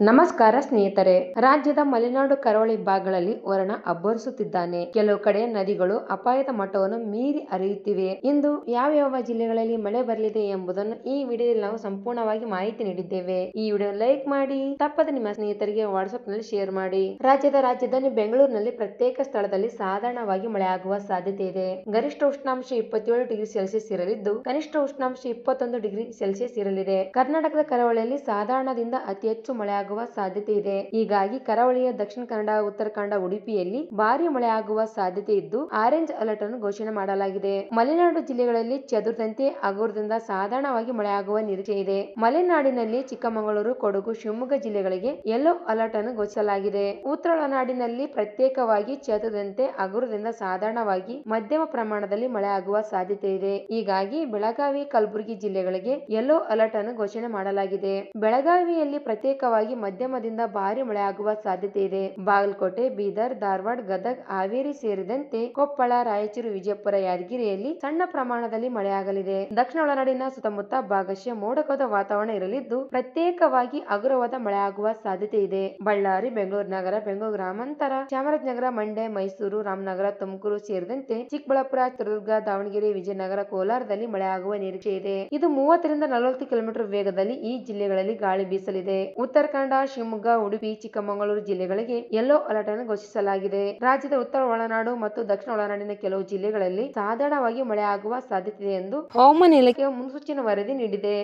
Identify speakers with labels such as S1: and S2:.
S1: ನಮಸ್ಕಾರ ಸ್ನೇಹಿತರೆ. ರಾಜ್ಯದ ಮಲೆನಾಡು ಕರಾವಳಿ ಭಾಗಗಳಲ್ಲಿ ವರ್ಣ ಅಬ್ಬರಿಸುತ್ತಿದ್ದಾನೆ. ಕೆಲವು ಕಡೆ ನದಿಗಳು ಅಪಾಯದ ಮಟ್ಟವನ್ನು ಮೀರಿ ಹರಿಯುತ್ತಿವೆ. ಇಂದು ಯಾವ ಯಾವ ಜಿಲ್ಲೆಗಳಲ್ಲಿ ಮಳೆ ಬರಲಿದೆ ಎಂಬುದನ್ನು ಈ ವಿಡಿಯೋದಲ್ಲಿ ನಾವು ಸಂಪೂರ್ಣವಾಗಿ ಮಾಹಿತಿ ನೀಡಿದ್ದೇವೆ. ಈ ವಿಡಿಯೋ ಲೈಕ್ ಮಾಡಿ, ತಪ್ಪದೆ ನಿಮ್ಮ ಸ್ನೇಹಿತರಿಗೆ ವಾಟ್ಸ್ಆಪ್ನಲ್ಲಿ ಶೇರ್ ಮಾಡಿ. ರಾಜ್ಯದ ರಾಜಧಾನಿ ಬೆಂಗಳೂರಿನಲ್ಲಿ ಪ್ರತ್ಯೇಕ ಸ್ಥಳದಲ್ಲಿ ಸಾಧಾರಣವಾಗಿ ಮಳೆ ಆಗುವ ಸಾಧ್ಯತೆ ಇದೆ. ಗರಿಷ್ಠ ಉಷ್ಣಾಂಶ ಇಪ್ಪತ್ತೇಳು ಡಿಗ್ರಿ ಸೆಲ್ಸಿಯಸ್ ಇರಲಿದ್ದು, ಕನಿಷ್ಠ ಉಷ್ಣಾಂಶ ಇಪ್ಪತ್ತೊಂದು ಡಿಗ್ರಿ ಸೆಲ್ಸಿಯಸ್ ಇರಲಿದೆ. ಕರ್ನಾಟಕದ ಕರಾವಳಿಯಲ್ಲಿ ಸಾಧಾರಣದಿಂದ ಅತಿ ಹೆಚ್ಚು ಮಳೆ ಆಗುವ ಸಾಧ್ಯತೆ ಇದೆ. ಹೀಗಾಗಿ ಕರಾವಳಿಯ ದಕ್ಷಿಣ ಕನ್ನಡ, ಉತ್ತರ ಕನ್ನಡ, ಉಡುಪಿಯಲ್ಲಿ ಭಾರಿ ಮಳೆಯಾಗುವ ಸಾಧ್ಯತೆ ಇದ್ದು, ಆರೆಂಜ್ ಅಲರ್ಟ್ ಅನ್ನು ಘೋಷಣೆ ಮಾಡಲಾಗಿದೆ. ಮಲೆನಾಡು ಜಿಲ್ಲೆಗಳಲ್ಲಿ ಚದುರಿದಂತೆ ಹಗುರದಿಂದ ಸಾಧಾರಣವಾಗಿ ಮಳೆಯಾಗುವ ನಿರೀಕ್ಷೆ ಇದೆ. ಮಲೆನಾಡಿನಲ್ಲಿ ಚಿಕ್ಕಮಗಳೂರು, ಕೊಡಗು, ಶಿವಮೊಗ್ಗ ಜಿಲ್ಲೆಗಳಿಗೆ ಯೆಲ್ಲೋ ಅಲರ್ಟ್ ಅನ್ನು ಘೋಷಿಸಲಾಗಿದೆ. ಉತ್ತರ ಒಳನಾಡಿನಲ್ಲಿ ಪ್ರತ್ಯೇಕವಾಗಿ ಚದುರದಂತೆ ಹಗುರದಿಂದ ಸಾಧಾರಣವಾಗಿ ಮಧ್ಯಮ ಪ್ರಮಾಣದಲ್ಲಿ ಮಳೆಯಾಗುವ ಸಾಧ್ಯತೆ ಇದೆ. ಹೀಗಾಗಿ ಬೆಳಗಾವಿ, ಕಲಬುರಗಿ ಜಿಲ್ಲೆಗಳಿಗೆ ಯೆಲ್ಲೋ ಅಲರ್ಟ್ ಅನ್ನು ಘೋಷಣೆ ಮಾಡಲಾಗಿದೆ. ಬೆಳಗಾವಿಯಲ್ಲಿ ಪ್ರತ್ಯೇಕವಾಗಿ ಮಧ್ಯಮದಿಂದ ಭಾರಿ ಮಳೆ ಆಗುವ ಸಾಧ್ಯತೆ ಇದೆ. ಬಾಗಲಕೋಟೆ, ಬೀದರ್, ಧಾರವಾಡ, ಗದಗ, ಹಾವೇರಿ ಸೇರಿದಂತೆ ಕೊಪ್ಪಳ, ರಾಯಚೂರು, ವಿಜಯಪುರ, ಯಾದಗಿರಿಯಲ್ಲಿ ಸಣ್ಣ ಪ್ರಮಾಣದಲ್ಲಿ ಮಳೆಯಾಗಲಿದೆ. ದಕ್ಷಿಣ ಒಳನಾಡಿನ ಸುತ್ತಮುತ್ತ ಭಾಗಶಃ ಮೋಡಕದ ವಾತಾವರಣ ಇರಲಿದ್ದು ಪ್ರತ್ಯೇಕವಾಗಿ ಹಗುರವಾದ ಮಳೆಯಾಗುವ ಸಾಧ್ಯತೆ ಇದೆ. ಬಳ್ಳಾರಿ, ಬೆಂಗಳೂರು ನಗರ, ಬೆಂಗಳೂರು ಗ್ರಾಮಾಂತರ, ಚಾಮರಾಜನಗರ, ಮಂಡ್ಯ, ಮೈಸೂರು, ರಾಮನಗರ, ತುಮಕೂರು ಸೇರಿದಂತೆ ಚಿಕ್ಕಬಳ್ಳಾಪುರ, ಚಿತ್ರದುರ್ಗ, ದಾವಣಗೆರೆ, ವಿಜಯನಗರ, ಕೋಲಾರದಲ್ಲಿ ಮಳೆಯಾಗುವ ನಿರೀಕ್ಷೆ ಇದೆ. ಇದು ಮೂವತ್ತರಿಂದ ನಲವತ್ತು ಕಿಲೋಮೀಟರ್ ವೇಗದಲ್ಲಿ ಈ ಜಿಲ್ಲೆಗಳಲ್ಲಿ ಗಾಳಿ ಬೀಸಲಿದೆ. ಉತ್ತರ ಕನ್ನಡ ಶಿವಮೊಗ್ಗ, ಉಡುಪಿ, ಚಿಕ್ಕಮಗಳೂರು ಜಿಲ್ಲೆಗಳಿಗೆ ಯೆಲ್ಲೋ ಅಲರ್ಟ್ ಅನ್ನು ಘೋಷಿಸಲಾಗಿದೆ. ರಾಜ್ಯದ ಉತ್ತರ ಒಳನಾಡು ಮತ್ತು ದಕ್ಷಿಣ ಒಳನಾಡಿನ ಕೆಲವು ಜಿಲ್ಲೆಗಳಲ್ಲಿ ಸಾಧಾರಣವಾಗಿ ಮಳೆಯಾಗುವ ಆಗುವ ಸಾಧ್ಯತೆ ಇದೆ ಎಂದು ಹವಾಮಾನ ಇಲಾಖೆ ಮುನ್ಸೂಚನೆ ವರದಿ ನೀಡಿದೆ.